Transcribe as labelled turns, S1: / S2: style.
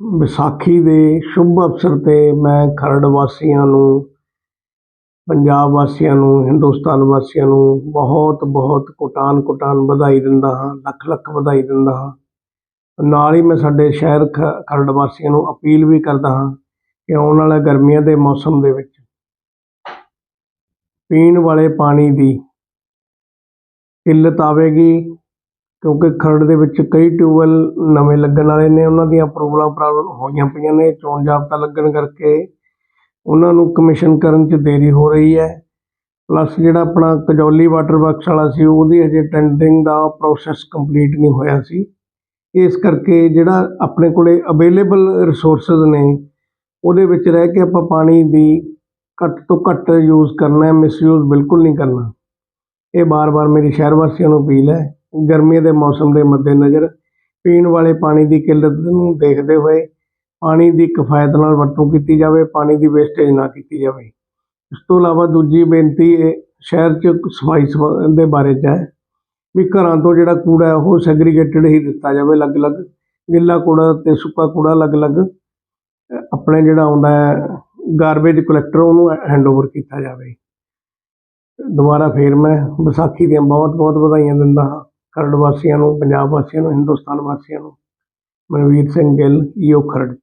S1: ਵਿਸਾਖੀ ਦੇ ਸ਼ੁਭ ਅਵਸਰ 'ਤੇ ਮੈਂ ਖਰੜ ਵਾਸੀਆਂ ਨੂੰ, ਪੰਜਾਬ ਵਾਸੀਆਂ ਨੂੰ, ਹਿੰਦੁਸਤਾਨ ਵਾਸੀਆਂ ਨੂੰ ਬਹੁਤ ਬਹੁਤ ਕੋਟਾਨ ਕੋਟਾਨ ਵਧਾਈ ਦਿੰਦਾ ਹਾਂ, ਲੱਖ ਲੱਖ ਵਧਾਈ ਦਿੰਦਾ ਹਾਂ। ਨਾਲ ਹੀ ਮੈਂ ਸਾਡੇ ਸ਼ਹਿਰ ਖ, ਖਰੜ ਵਾਸੀਆਂ ਨੂੰ ਅਪੀਲ ਵੀ ਕਰਦਾ ਹਾਂ ਕਿ ਆਉਣ ਵਾਲੇ ਗਰਮੀਆਂ ਦੇ ਮੌਸਮ ਦੇ ਵਿੱਚ ਪੀਣ ਵਾਲੇ ਪਾਣੀ ਦੀ ਕਿੱਲਤ ਆਵੇਗੀ ਕਿਉਂਕਿ ਖਰੜ ਦੇ ਵਿੱਚ ਕਈ ਟਿਊਬਵੈੱਲ ਨਵੇਂ ਲੱਗਣ ਵਾਲੇ ਨੇ, ਉਹਨਾਂ ਦੀਆਂ ਅਪਰੂਵਲਾਂ ਪ੍ਰਾਪਤ ਹੋਈਆਂ ਪਈਆਂ ਨੇ, ਚੋਣ ਜਾਬਤਾ ਲੱਗਣ ਕਰਕੇ ਉਹਨਾਂ ਨੂੰ ਕਮਿਸ਼ਨ ਕਰਨ 'ਚ ਦੇਰੀ ਹੋ ਰਹੀ ਹੈ। ਪਲੱਸ ਜਿਹੜਾ ਆਪਣਾ ਕਜੌਲੀ ਵਾਟਰ ਵਰਕਸ ਵਾਲਾ ਸੀ, ਉਹਦੀ ਅਜੇ ਟੈਂਡਰਿੰਗ ਦਾ ਪ੍ਰੋਸੈਸ ਕੰਪਲੀਟ ਨਹੀਂ ਹੋਇਆ ਸੀ। ਇਸ ਕਰਕੇ ਜਿਹੜਾ ਆਪਣੇ ਕੋਲੇ ਅਵੇਲੇਬਲ ਰਿਸੋਰਸਿਸ ਨੇ, ਉਹਦੇ ਵਿੱਚ ਰਹਿ ਕੇ ਆਪਾਂ ਪਾਣੀ ਦੀ ਘੱਟ ਤੋਂ ਘੱਟ ਯੂਜ਼ ਕਰਨਾ ਹੈ ਮਿਸਯੂਜ਼ ਬਿਲਕੁਲ ਨਹੀਂ ਕਰਨਾ। ਇਹ ਬਾਰ-ਬਾਰ ਮੇਰੀ ਸ਼ਹਿਰ ਵਾਸੀਆਂ ਨੂੰ ਅਪੀਲ ਹੈ ਗਰਮੀਆਂ ਦੇ ਮੌਸਮ ਦੇ ਮੱਦੇਨਜ਼ਰ ਪੀਣ ਵਾਲੇ ਪਾਣੀ ਦੀ ਕਿੱਲਤ ਨੂੰ ਦੇਖਦੇ ਹੋਏ ਪਾਣੀ ਦੀ ਕਿਫਾਇਤ ਨਾਲ ਵਰਤੋਂ ਕੀਤੀ ਜਾਵੇ, ਪਾਣੀ ਦੀ ਵੇਸਟੇਜ ਨਾ ਕੀਤੀ ਜਾਵੇ। ਇਸ ਤੋਂ ਇਲਾਵਾ ਦੂਜੀ ਬੇਨਤੀ ਇਹ ਸ਼ਹਿਰ 'ਚ ਸਫ਼ਾਈ ਸਫ- ਦੇ ਬਾਰੇ 'ਚ ਹੈ ਵੀ ਘਰਾਂ ਤੋਂ ਜਿਹੜਾ ਕੂੜਾ ਹੈ, ਉਹ ਸੈਗਰੀਗੇਟਿਡ ਹੀ ਦਿੱਤਾ ਜਾਵੇ। ਅਲੱਗ-ਅਲੱਗ ਗਿੱਲਾ ਕੂੜਾ ਅਤੇ ਸੁੱਕਾ ਕੂੜਾ ਅਲੱਗ-ਅਲੱਗ ਆਪਣੇ ਜਿਹੜਾ ਆਉਂਦਾ ਹੈ ਗਾਰਬੇਜ ਕਲੈਕਟਰ ਉਹਨੂੰ ਹੈਂਡਓਵਰ ਕੀਤਾ ਜਾਵੇ। ਦੁਬਾਰਾ ਫੇਰ ਮੈਂ ਵਿਸਾਖੀ ਦੀਆਂ ਬਹੁਤ-ਬਹੁਤ ਵਧਾਈਆਂ ਦਿੰਦਾ ਹਾਂ। ਖਰੜ ਵਾਸੀਆਂ ਨੂੰ ਪੰਜਾਬ ਵਾਸੀਆਂ ਨੂੰ ਹਿੰਦੁਸਤਾਨ ਵਾਸੀਆਂ ਨੂੰ ਮਨਵੀਰ ਸਿੰਘ ਗਿੱਲ ਈਓ ਖਰੜ